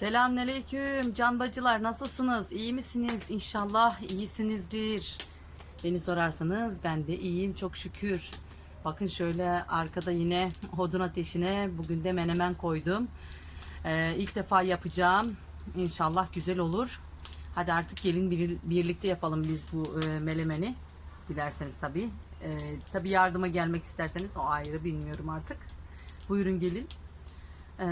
Selamünaleyküm can bacılar nasılsınız? İyi misiniz? İnşallah iyisinizdir. Beni sorarsanız ben de iyiyim çok şükür. Bakın şöyle arkada yine hodun ateşine bugün de menemen koydum. Ee, ilk defa yapacağım. İnşallah güzel olur. Hadi artık gelin bir- birlikte yapalım biz bu e, melemeni. Dilerseniz tabii. Ee, tabii yardıma gelmek isterseniz o ayrı bilmiyorum artık. Buyurun gelin. Ee,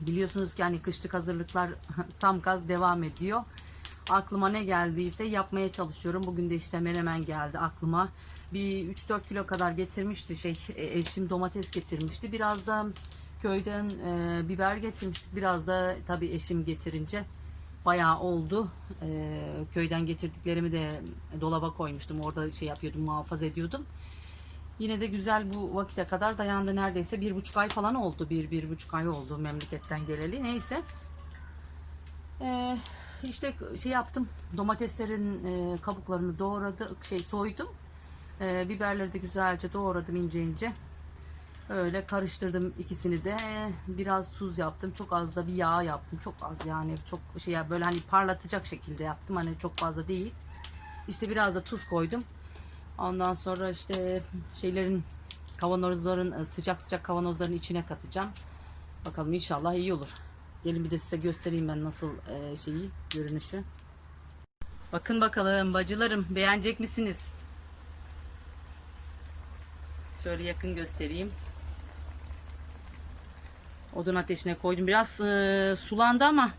Biliyorsunuz ki hani kışlık hazırlıklar tam gaz devam ediyor. Aklıma ne geldiyse yapmaya çalışıyorum. Bugün de işte menemen geldi aklıma. Bir 3-4 kilo kadar getirmişti şey e, eşim domates getirmişti. Biraz da köyden e, biber getirmiştik. Biraz da tabii eşim getirince bayağı oldu. E, köyden getirdiklerimi de dolaba koymuştum. Orada şey yapıyordum, muhafaza ediyordum. Yine de güzel bu vakite kadar dayandı neredeyse bir buçuk ay falan oldu. Bir, bir buçuk ay oldu memleketten geleli. Neyse. Ee, işte şey yaptım. Domateslerin e, kabuklarını doğradı, şey soydum. Ee, biberleri de güzelce doğradım ince ince. Öyle karıştırdım ikisini de. Biraz tuz yaptım. Çok az da bir yağ yaptım. Çok az yani. Çok şey böyle hani parlatacak şekilde yaptım. Hani çok fazla değil. İşte biraz da tuz koydum. Ondan sonra işte şeylerin kavanozların e, sıcak sıcak kavanozların içine katacağım. Bakalım inşallah iyi olur. Gelin bir de size göstereyim ben nasıl e, şeyi görünüşü. Bakın bakalım bacılarım beğenecek misiniz? Şöyle yakın göstereyim. Odun ateşine koydum. Biraz e, sulandı ama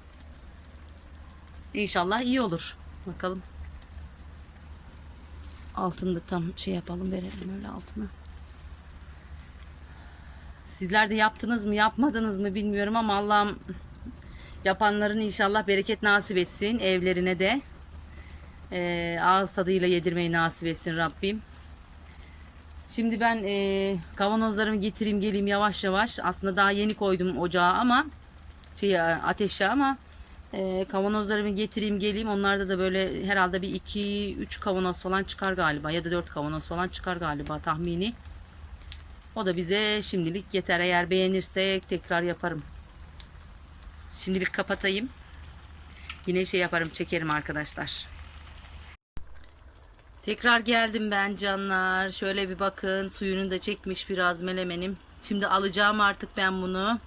inşallah iyi olur. Bakalım. Altını da tam şey yapalım verelim öyle altına. Sizler de yaptınız mı yapmadınız mı bilmiyorum ama Allah'ım yapanların inşallah bereket nasip etsin evlerine de. Ee, ağız tadıyla yedirmeyi nasip etsin Rabbim. Şimdi ben e, kavanozlarımı getireyim geleyim yavaş yavaş. Aslında daha yeni koydum ocağa ama şey ateşe ama e, kavanozlarımı getireyim geleyim. Onlarda da böyle herhalde bir 2-3 kavanoz falan çıkar galiba. Ya da 4 kavanoz falan çıkar galiba tahmini. O da bize şimdilik yeter. Eğer beğenirsek tekrar yaparım. Şimdilik kapatayım. Yine şey yaparım çekerim arkadaşlar. Tekrar geldim ben canlar. Şöyle bir bakın suyunu da çekmiş biraz melemenim. Şimdi alacağım artık ben bunu.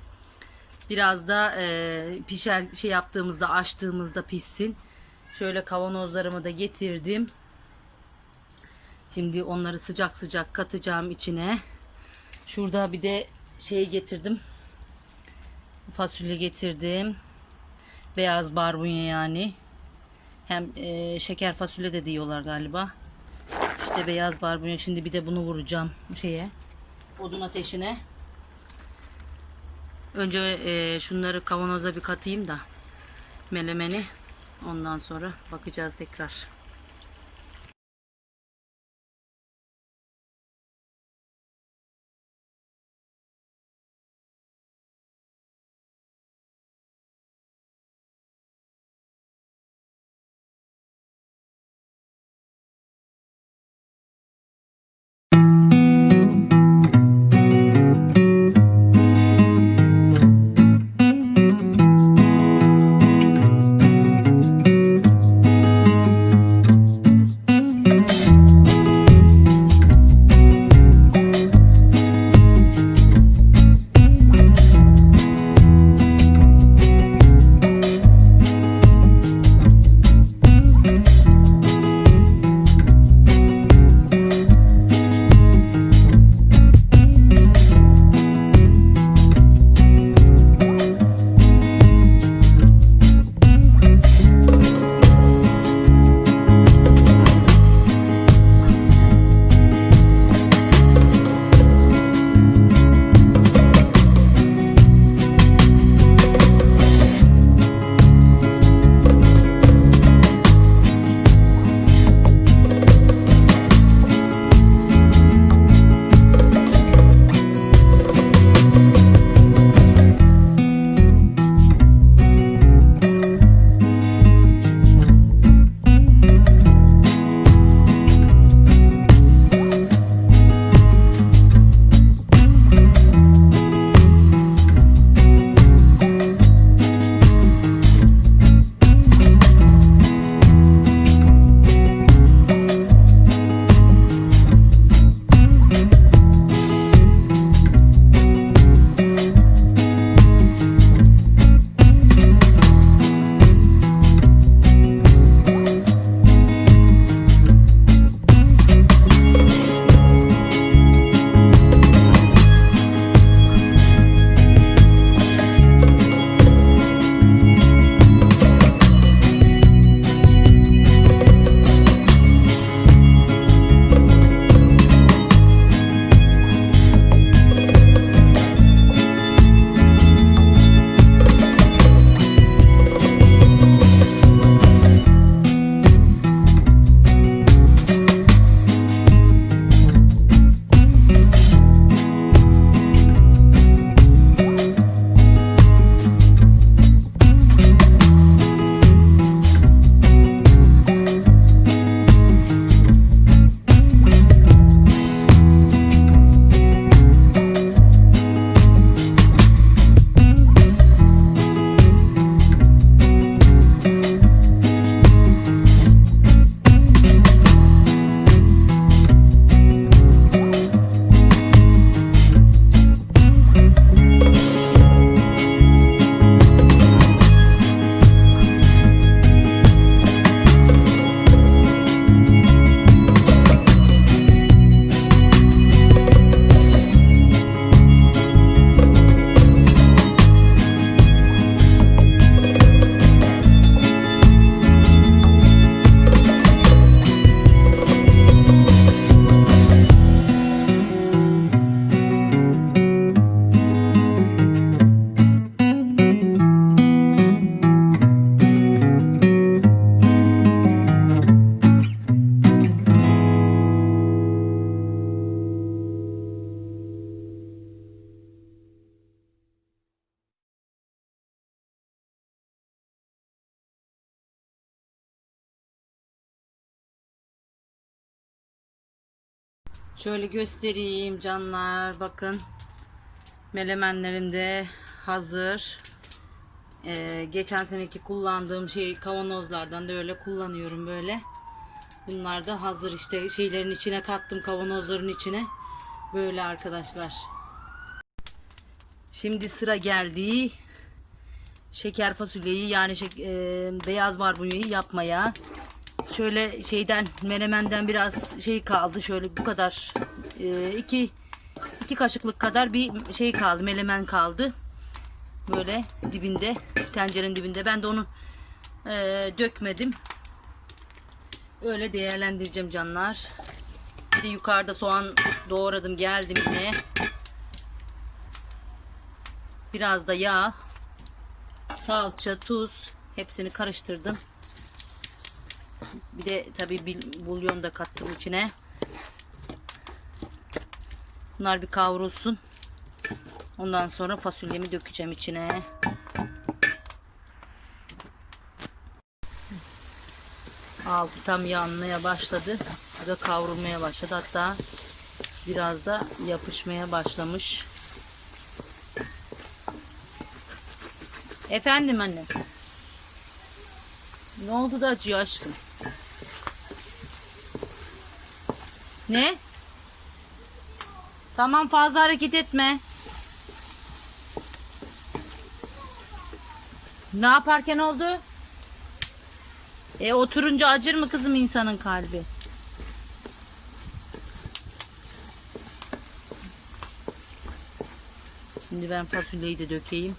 Biraz da e, pişer şey yaptığımızda açtığımızda pişsin. Şöyle kavanozlarımı da getirdim. Şimdi onları sıcak sıcak katacağım içine. Şurada bir de şey getirdim. Fasulye getirdim. Beyaz barbunya yani. Hem e, şeker fasulye de diyorlar galiba. İşte beyaz barbunya. Şimdi bir de bunu vuracağım şeye. Odun ateşine. Önce e, şunları kavanoza bir katayım da melemeni. Ondan sonra bakacağız tekrar. Şöyle göstereyim canlar. Bakın. Melemenlerim de hazır. Ee, geçen seneki kullandığım şey kavanozlardan da öyle kullanıyorum böyle. Bunlar da hazır işte şeylerin içine kattım kavanozların içine. Böyle arkadaşlar. Şimdi sıra geldi. Şeker fasulyeyi yani şek- e, beyaz barbunyeyi yapmaya. Şöyle şeyden menemenden biraz şey kaldı. Şöyle bu kadar e, iki iki kaşıklık kadar bir şey kaldı. Melemen kaldı. Böyle dibinde tencerenin dibinde. Ben de onu e, dökmedim. Öyle değerlendireceğim canlar. Bir de yukarıda soğan doğradım geldim yine. Biraz da yağ, salça, tuz hepsini karıştırdım. Bir de tabii bil- bulyon da kattım içine. Bunlar bir kavrulsun. Ondan sonra fasulyemi dökeceğim içine. Altı tam yanmaya başladı. Bu da kavrulmaya başladı. Hatta biraz da yapışmaya başlamış. Efendim anne. Ne oldu da acıyor aşkım? Ne? Tamam fazla hareket etme. Ne yaparken oldu? E oturunca acır mı kızım insanın kalbi? Şimdi ben fasulyeyi de dökeyim.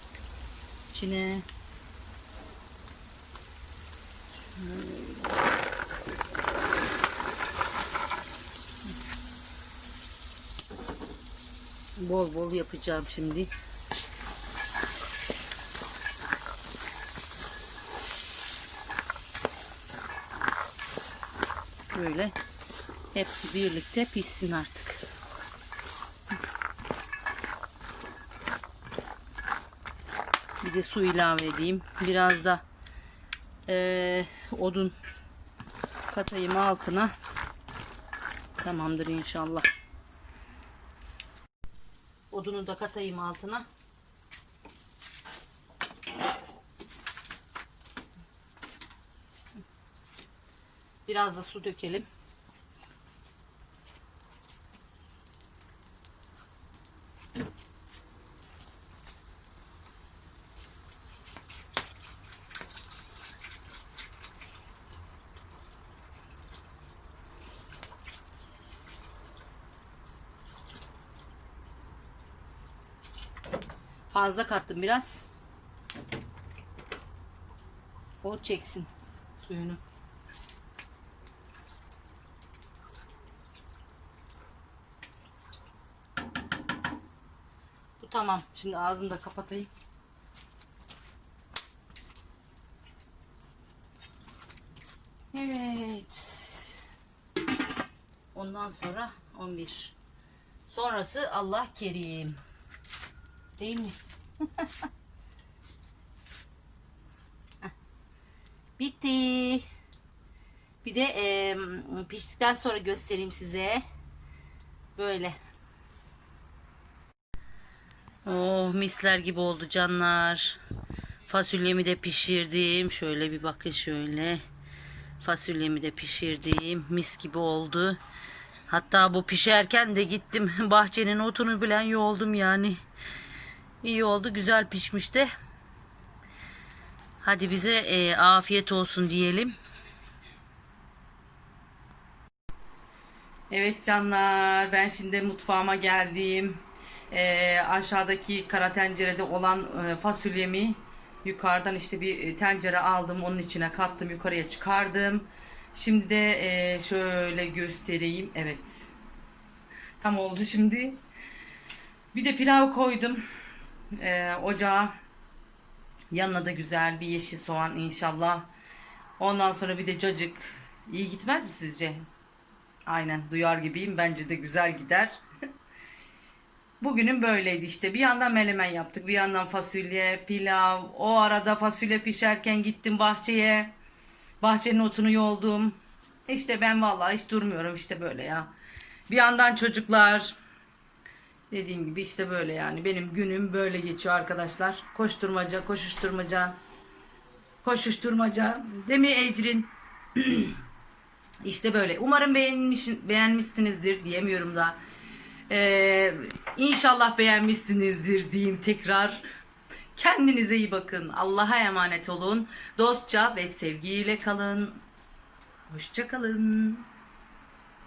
İçine. Bol bol yapacağım şimdi. Böyle hepsi birlikte pişsin artık. Bir de su ilave edeyim. Biraz da eee, odun katayım altına. Tamamdır inşallah. Odunu da katayım altına. Biraz da su dökelim. Fazla kattım biraz. O çeksin suyunu. Bu tamam. Şimdi ağzını da kapatayım. Evet. Ondan sonra 11. Sonrası Allah kerim. Değil mi? Heh. Bitti. Bir de e, piştikten sonra göstereyim size. Böyle. Oh misler gibi oldu canlar. Fasulyemi de pişirdim. Şöyle bir bakın şöyle. Fasulyemi de pişirdim. Mis gibi oldu. Hatta bu pişerken de gittim bahçenin otunu bilen yoldum yani. İyi oldu, güzel pişmişti. Hadi bize e, afiyet olsun diyelim. Evet canlar, ben şimdi mutfağıma geldim. E, aşağıdaki kara tencerede olan e, fasulyemi yukarıdan işte bir e, tencere aldım, onun içine kattım, yukarıya çıkardım. Şimdi de e, şöyle göstereyim. Evet. Tam oldu şimdi. Bir de pilav koydum e, ocağa. Yanına da güzel bir yeşil soğan inşallah. Ondan sonra bir de cacık. İyi gitmez mi sizce? Aynen duyar gibiyim. Bence de güzel gider. Bugünün böyleydi işte. Bir yandan melemen yaptık. Bir yandan fasulye, pilav. O arada fasulye pişerken gittim bahçeye. Bahçenin otunu yoldum. İşte ben vallahi hiç durmuyorum işte böyle ya. Bir yandan çocuklar. Dediğim gibi işte böyle yani. Benim günüm böyle geçiyor arkadaşlar. Koşturmaca, koşuşturmaca. Koşuşturmaca. Değil mi Ecrin? İşte böyle. Umarım beğenmiş, beğenmişsinizdir diyemiyorum da. Ee, inşallah beğenmişsinizdir diyeyim tekrar. Kendinize iyi bakın. Allah'a emanet olun. Dostça ve sevgiyle kalın. Hoşça kalın.